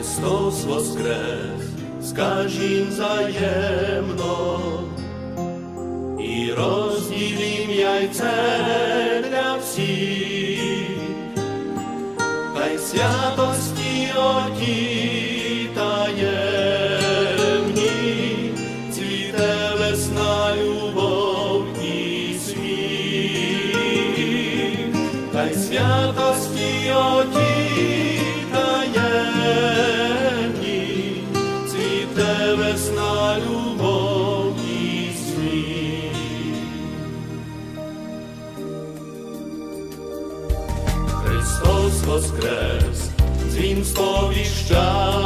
Христос воскрес, скажім взаємно, і розділім яйце для всіх, та й святості оті таємні, цвіте весна, любов і сміх, та й святості оті Христос воскрес, дзвін сповіщає,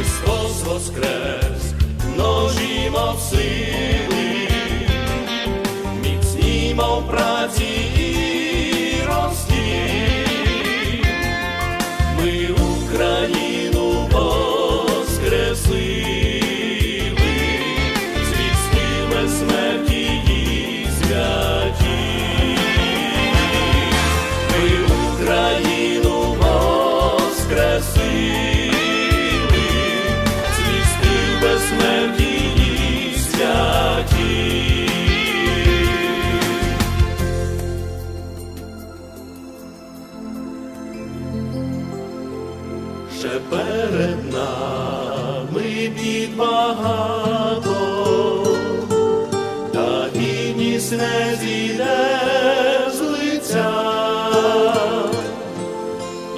Христос воскрес, множімо сили, міцнімо в праці Ще перед нами бід багато, та гідність не зійде з лиця,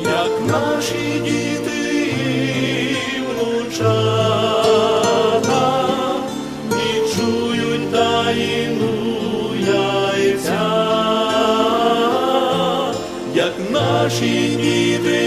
як наші діти і внучата відчують таїну яйця, як наші діти